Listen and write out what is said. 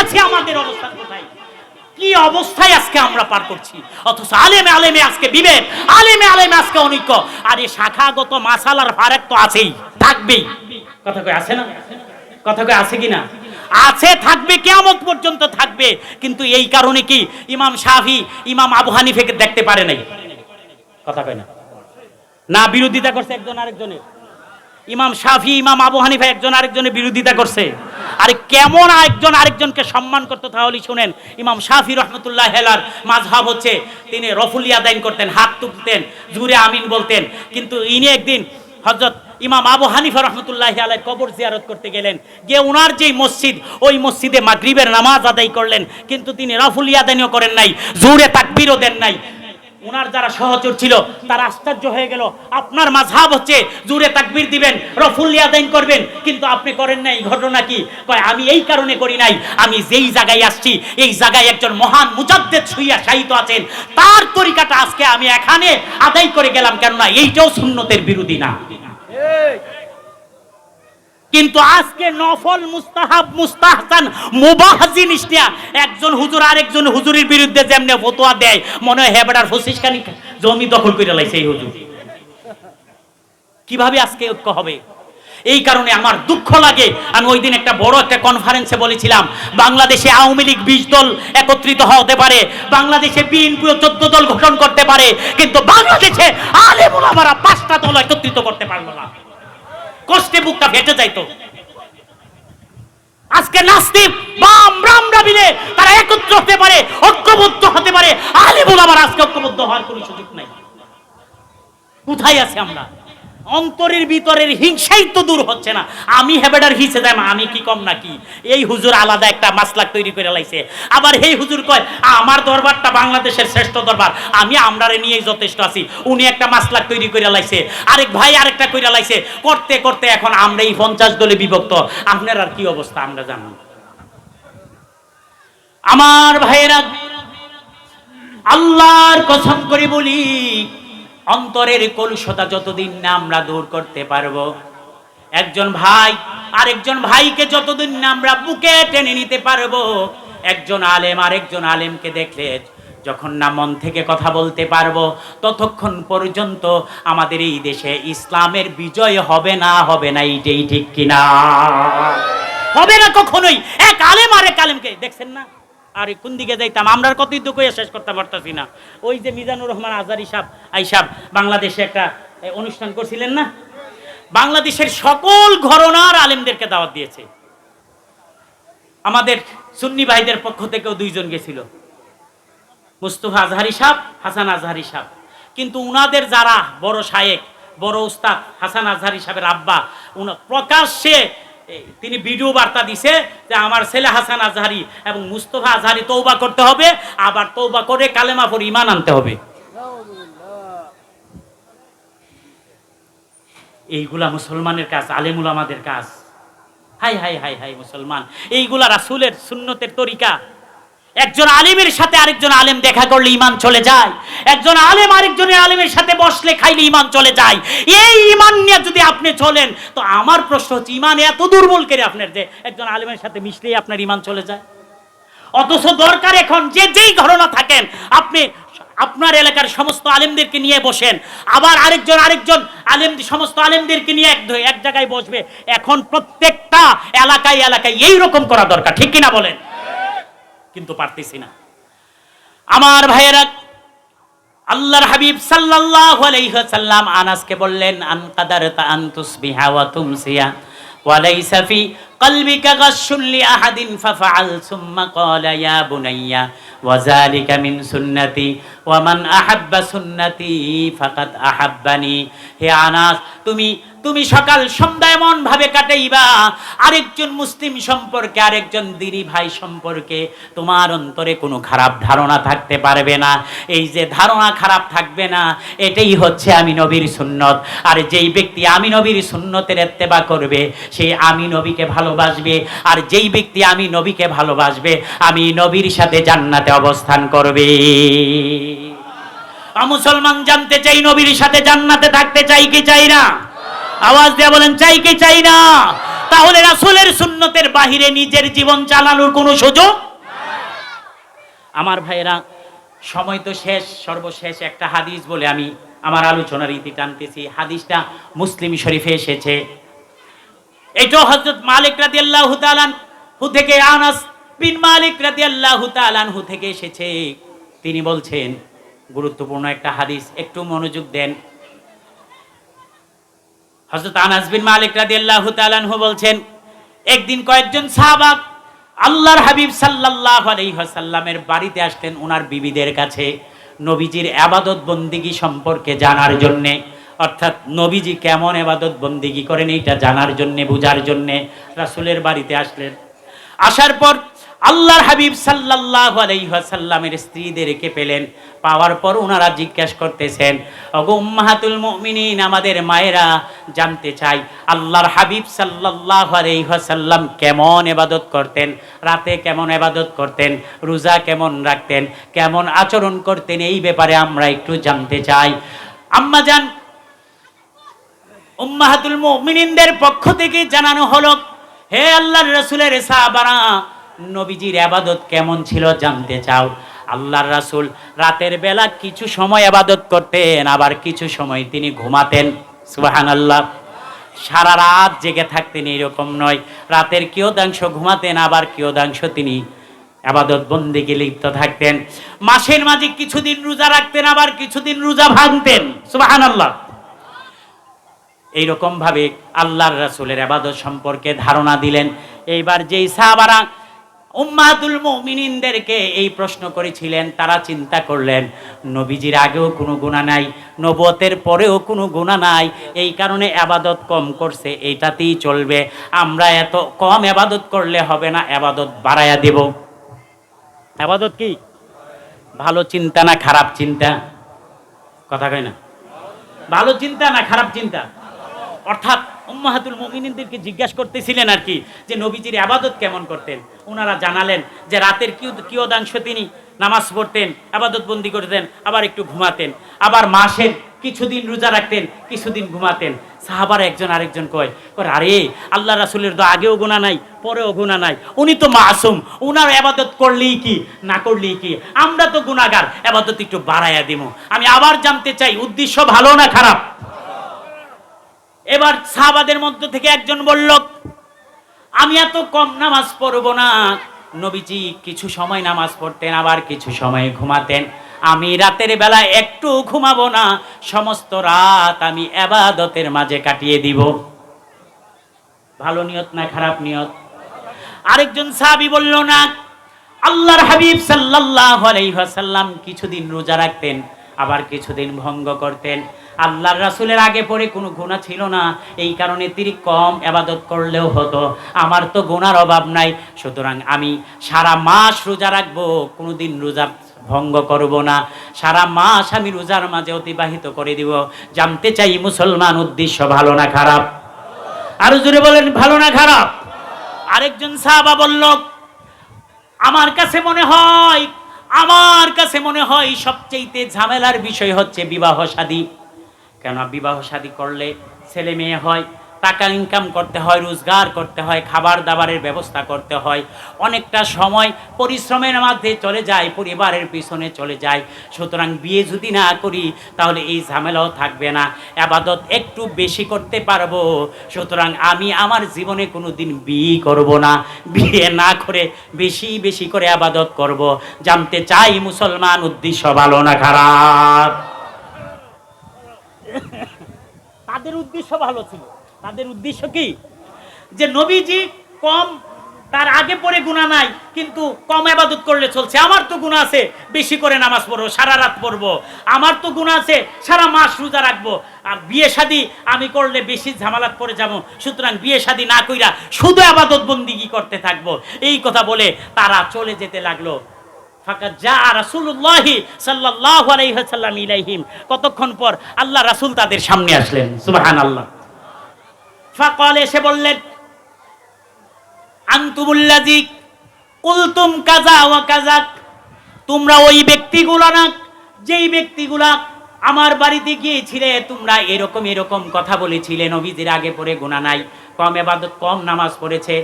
আছি আমাদের অবস্থান কোথায়? কি অবস্থায় আজকে আমরা পার করছি? অথচ আলেমে আলেমে আজকে বিবেক আলেমে আলেমে আজকে অনৈক্য। আর এই শাখাগত মাসালার ফারাক তো আছেই, থাকবেই। কথা কই আছে না? কথা কই আছে কি না আছে, থাকবে কেমন পর্যন্ত থাকবে। কিন্তু এই কারণে কি ইমাম শাফি, ইমাম আবু হানিফেকে দেখতে পারে নাই? কথা কয় না। না, বিরোধিতা করছে একজন আরেকজনের। ইমাম শাফি, ইমাম আবু হানিফা একজন আরেকজনের বিরোধিতা করছে। আরে কেমন একজন আরেকজনকে সম্মান করতো তাহলে শুনেন, ইমাম শাফি রহমতুল্লাহ হেলার মাঝহাব হচ্ছে, তিনি রফুলিয়া দাইন করতেন, হাত তুলতেন, জুরে আমিন বলতেন। কিন্তু ইনি একদিন হজরত ইমাম আবু হানিফা রহমতুল্লাহ আলাই কবর জিয়ারত করতে গেলেন। গিয়ে ওনার যেই মসজিদ, ওই মসজিদে মাগরিবের নামাজ আদায় করলেন, কিন্তু তিনি রফুলিয়া দানিও করেন নাই, জুরে তাকবিরও দেন নাই। ওনার যারা সহচর ছিল, তারা আশ্চর্য হয়ে গেল। আপনার মাঝহাব হচ্ছে জুরে তাকবির দিবেন, রফুল ইয়াদাইন করবেন, কিন্তু আপনি করেন না, এই ঘটনা কি? কয়, আমি এই কারণে করি নাই, আমি যেই জায়গায় আসছি, এই জায়গায় একজন মহান মুজাদ্দেদ শুইয়া শায়িত আছেন, তার তরিকাটা আজকে আমি এখানে আদায় করে গেলাম, কেননা এইটাও সুন্নতের বিরোধী না। কিন্তু আজকে নফল মুস্তাহাব, মুস্তাহসান মুবাহ জিনিসটা একজন হুজুর আরেকজন হুজুরের বিরুদ্ধে যেমনে ফতোয়া দেয়, মনে হয় হেবেডার ফসিসখানি জমি দখল করে লাইছে এই হুজুর। কীভাবে আজকে ঐক্য হবে? এই কারণে আমার দুঃখ লাগে। আমি ওই দিন একটা বড় একটা কনফারেন্সে বলেছিলাম, বাংলাদেশে আওয়ামী লীগ বিশ দল একত্রিত হতে পারে, বাংলাদেশে বিএনপি চোদ্দ দল গঠন করতে পারে, কিন্তু বাংলাদেশে আলেমুল আমারা পাঁচটা দল একত্রিত করতে পারল না। কষ্টে বুকটা ফেটে যাইতো। আজকে নাস্তিক বাম রামরা মিলে তারা একত্র হতে পারে, ঐক্যবদ্ধ হতে পারে। আলিমুল আমার আজকে ঐক্যবদ্ধ হওয়ার কোনো সুযোগ নাই। কোথায় আছে আমরা? অন্তরের ভিতরের হিংসাই তো দূর হচ্ছে না। আমি হেবেডার হিসে যাই আমি কি কম নাকি? এই হুজুর আলাদা একটা মাসলাক তৈরি করে লাইছে। আবার এই হুজুর কয়, আমার দরবারটা বাংলাদেশের শ্রেষ্ঠ দরবার, আমি আমরারে নিয়েই যথেষ্ট আছি। উনি একটা মাসলাক তৈরি করে লাইছে, আরেক ভাই আরেকটা করে লাইছে। করতে করতে এখন আমরা এই পঞ্চাশ দলে বিভক্ত। আপনার আর কি অবস্থা, আমরা জানি। আমার ভাইয়েরা, আল্লাহর কসম করে বলি অন্তরের কলুষতা যতদিন না আমরা দূর করতে পারব। একজন ভাই, আরেকজন ভাইকে যতদিন না আমরা বুকে টেনে নিতে পারব, একজন আলেম আরেকজন আলেমকে দেখলে যখন না মন থেকে কথা বলতে পারব, ততক্ষণ পর্যন্ত আমাদের এই দেশে ইসলামের বিজয় হবে না হবে না, এইটাই ঠিক কিনা? হবে না কখনোই। এক আলেম আরেক আলেমকে, দেখছেন না? আরে, কোন দিকে যাইতাম? আমরা কতই দুঃখ শেষ করতে পারতাছি না। ওই যে মিজানুর রহমান আজারি সাহ আইসাব বাংলাদেশে একটা অনুষ্ঠান করছিলেন না? বাংলাদেশের সকল ঘরনার আলেমদেরকে দাওয়াত দিয়েছে। আমাদের সুন্নি ভাইদের পক্ষ থেকেও দুইজন গেছিল। মুস্তফা আজহারি সাহ হাসান আজহারি সাহ কিন্তু উনাদের যারা বড় শায়েক, বড় উস্তাদ, হাসান আজহারি সাহেবের আব্বা প্রকাশ্যে তিনি ভিডিও বার্তা দিছে যে আমার ছেলে হাসান আজহারি এবং মুস্তফা আজহারি তৌবা করতে হবে, আবার তৌবা করে কালেমা পর ইমান আনতে হবে। এইগুলা মুসলমানের কাজ, আলেমুল আমাদের কাজ। হাই হাই হাই হাই, মুসলমান। এইগুলা রাসুলের, সুন্নতের তরিকা। একজন আলেমের সাথে আরেকজন আলেম দেখা করলে ইমান চলে যায়। একজন আলেম আরেকজনের আলেমের সাথে বসলে খাইলে ইমান চলে যায়। এই ইমান নিয়ে যদি আপনি চলেন, তো আমার প্রশ্ন হচ্ছে ইমান এত দুর্বল করে আপনার যে একজন আলেমের সাথে মিশলেই আপনার ইমান চলে যায়? অথচ দরকার এখন যে যেই ঘটনা থাকেন, আপনি আপনার এলাকার সমস্ত আলেমদেরকে নিয়ে বসেন। আবার আরেকজন আরেকজন আলেম, সমস্ত আলেমদেরকে নিয়ে এক এক জায়গায় বসবে। এখন প্রত্যেকটা এলাকায় এলাকায় এই রকম করা দরকার। ঠিক কিনা বলেন? কিন্তু পারতেছি না। আমার ভাইয়েরা, আল্লাহর হাবিব সাল্লাল্লাহু আলাইহি ওয়াসাল্লাম আনাসকে বললেন, আন কাদারতা আন তুসবিহা ওয়া তুমসিয়া, ওয়া লাইসা ফি লিআহাদিন ফাফআল সুম্মা ক্বালা ইয়া বুনাইয়া, ওয়া যালিকা মিন সুন্নতি মান আহাব্বা সুন্নতি ফাকাদ আহাব্বানি। হে আনাস, তুমি তুমি সকাল সন্ধ্যা এমন ভাবে কাটাইবা, আরেকজন মুসলিম সম্পর্কে, আরেকজন দিনী ভাই সম্পর্কে তোমার অন্তরে কোনো খারাপ ধারণা থাকতে পারবে না। এই যে ধারণা খারাপ থাকবে না, এটাই হচ্ছে আমি নবীর সুন্নত। আর যেই ব্যক্তি আমি নবীর সুন্নতের এত্তেবা করবে সেই আমি নবীকে ভালোবাসবে। আর যেই ব্যক্তি আমি নবীকে ভালোবাসবে, আমি নবীর সাথে জান্নাতে অবস্থান করবে। মুসলমান জানতে চাই, নবীর সাথে জান্নাতে থাকতে চাই কি চাই না? আওয়াজ দিয়ে বলেন, চাই কি চাই না? তাহলে রাসুলের সুন্নতের বাহিরে নিজের জীবন চালানোর কোনো সুযোগ আমার ভাইয়েরা, সময় তো শেষ, সর্বশেষ একটা হাদিস বলে আমি আমার আলোচনার ইতি টানতেছি। হাদিসটা মুসলিম শরীফে এসেছে। এটাও হযরত মালিক রাদিয়াল্লাহু তাআলা হু থেকে, আনাস বিন মালিক রাদিয়াল্লাহু তাআলা হু থেকে এসেছে। তিনি বলছেন, গুরুত্বপূর্ণ একটা হাদিস, একটু মনোযোগ দেন। হযরত আনাস বিন মালিক রাদিয়াল্লাহু তাআলা আনহু বলছেন, একদিন কয়েকজন সাহাবা আল্লাহর হাবিব সাল্লাল্লাহু আলাইহি ওয়াসাল্লামের বাড়িতে আসতেন ওনার বিবিদের কাছে নবীজির আবাদত বন্দিগি সম্পর্কে জানার জন্যে। অর্থাৎ নবীজি কেমন আবাদত বন্দিগি করেন এইটা জানার জন্যে, বোঝার জন্যে রাসূলের বাড়িতে আসলেন। আসার পর আল্লাহর হাবিব সাল্লাল্লাহু আলাইহি ওয়াসাল্লামের স্ত্রীদেরকে পেলেন। পাওয়ার পর ওনারা জিজ্ঞাসা করতেছেন উম্মাহাতুল মুমিনিন, আমাদের মায়েরা জানতে চাই, আল্লাহর হাবিব সাল্লাল্লাহু আলাইহি ওয়াসাল্লাম কেমন ইবাদত করতেন? রাতে কেমন এবাদত করতেন? রোজা কেমন রাখতেন? কেমন আচরণ করতেন? এই ব্যাপারে আমরা একটু জানতে চাই। আম্মা জান উম্মাহাতুল মুমিনিনদের পক্ষ থেকে জানানো হলো, হে আল্লাহর রাসূলের সাহাবারা নবীজির আবাদত কেমন ছিল জানতে চাও? আল্লাহর রাসূল রাতের বেলা কিছু সময় আবাদত করতেন, আবার কিছু সময় তিনি ঘুমাতেন। সুবাহান আল্লাহ সারা রাত জেগে থাকতেন এরকম নয়। রাতের কিয়দাংশ ঘুমাতেন, আবার কিয়দাংশ তিনি আবাদত বন্দিকে লিপ্ত থাকতেন। মাসের মাঝে কিছুদিন রোজা রাখতেন, আবার কিছুদিন রোজা ভাঙতেন। সুবহানাল্লাহ। এইরকম ভাবে আল্লাহর রাসুলের আবাদত সম্পর্কে ধারণা দিলেন। এইবার যেই সাহাবারা উম্মাতুল মুমিনিনদেরকে এই প্রশ্ন করেছিলেন, তারা চিন্তা করলেন, নবীজির আগেও কোনো গুণা নাই নবতের পরেও কোনো গুণা নাই, এই কারণে আবাদত কম করছে, এইটাতেই চলবে। আমরা এত কম আবাদত করলে হবে না, আবাদত বাড়ায়া দেব। আবাদত কি? ভালো চিন্তা না খারাপ চিন্তা? কথা কয় না। ভালো চিন্তা না খারাপ চিন্তা? অর্থাৎ উম্মাহাতুল মুমিনিনদেরকে জিজ্ঞাসা করতেছিলেন আর কি, যে নবীজির আবাদত কেমন করতেন? ওনারা জানালেন যে রাতের কিউ কিয়দাংশ তিনি নামাজ পড়তেন, আবাদত বন্দি করতেন, আবার একটু ঘুমাতেন, আবার মাসের কিছুদিন রোজা রাখতেন, কিছুদিন ঘুমাতেন। সাহাবার একজন আরেকজন কয় আরে, আল্লাহ রাসুলের তো আগেও গুণা নাই, পরেও গুণা নাই, উনি তো মাসুম, উনার আবাদত করলেই কি, না করলেই কি? আমরা তো গুণাগার আবাদত একটু বাড়াইয়া দিব আমি আবার জানতে চাই, উদ্দেশ্য ভালো না খারাপ? এবার সাহাবাদের মধ্য থেকে একজন বলল, আমি এত কম নামাজ পড়ব না। নবীজি, কিছু সময় নামাজ পড়তেন, আবার কিছু সময় ঘুমাতেন। আমি রাতের বেলা একটু ঘুমাবো না। সমস্ত রাত আমি এবাদতের মাঝে কাটিয়ে দিব। ভালো নিয়ত না খারাপ নিয়ত? আরেকজন সাহাবি বলল, না, আল্লাহর হাবিব সাল্লাল্লাহু আলাইহি ওয়াসাল্লাম কিছুদিন রোজা রাখতেন। আবার কিছুদিন ভঙ্গ করতেন। আল্লাহর রাসূলের আগে পরে কোনো গুনাহ ছিল না। এই কারণে তিনি কম আবাদত করলেও হতো। আমার তো গুনার অভাব নাই। সুতরাং আমি সারা মাস রোজা রাখব, কোনোদিন রোজা ভঙ্গ করব না। সারা মাস আমি রোজার মাঝে অতিবাহিত করে দিব। জানতে চাই মুসলমান উদ্দেশ্য ভালো না খারাপ? আরও জোরে বলেন, ভালো না খারাপ? আরেকজন সাহাবা বলল, আমার কাছে মনে হয় আমার কাছে মনে হয় সবচেয়েতে ঝামেলার বিষয় হচ্ছে বিবাহ শাদী কেন বিবাহ শাদী করলে ছেলে মেয়ে হয় টাকা ইনকাম করতে হয়, রোজগার করতে হয় খাবার দাবারের ব্যবস্থা করতে হয়। অনেকটা সময় পরিশ্রমের মধ্যে চলে যায়, পরিবারের পিছনে চলে যায়। সুতরাং বিয়ে যদি না করি, তাহলে এই ঝামেলাও থাকবে না। আবাদত একটু বেশি করতে পারব। সুতরাং আমি আমার জীবনে কোনো দিন বিয়ে করব না। বিয়ে না করে বেশি বেশি করে আবাদত করব। জানতে চাই মুসলমান, উদ্দেশ্য ভালো না খারাপ? তাদের উদ্দেশ্য ভালো ছিল। তাদের উদ্দেশ্য কি? যে নবীজি কম, তার আগে পরে গুণা নাই, কিন্তু কম আবাদত করলে চলছে। আমার তো গুণা আছে, বেশি করে নামাজ পড়ব, সারা রাত পড়ব। আমার তো গুণা আছে, সারা মাস রোজা রাখব। আর বিয়ে শাদি আমি করলে বেশি ঝামেলাত পড়ে যাব। সুতরাং বিয়ে শাদি না কইরা শুধু আবাদত বন্দিগি করতে থাকব? এই কথা বলে তারা চলে যেতে লাগল। কতক্ষণ পর আল্লাহ রাসূল তাদের সামনে আসলেন। সুবহানাল্লাহ। ফাকাল এসে বললেন, আনতুমুল্লাযী কুলতুম কাজা ওয়া কাজাক তোমরা ওই ব্যক্তিগুলো না, যেই ব্যক্তিগুলা আমার বাড়িতে গিয়েছিলে, তোমরা এরকম এরকম কথা বলেছিলে নবীদের আগে পরে গোনা নাই, কম এবাদত, কম নামাজ পড়েছে।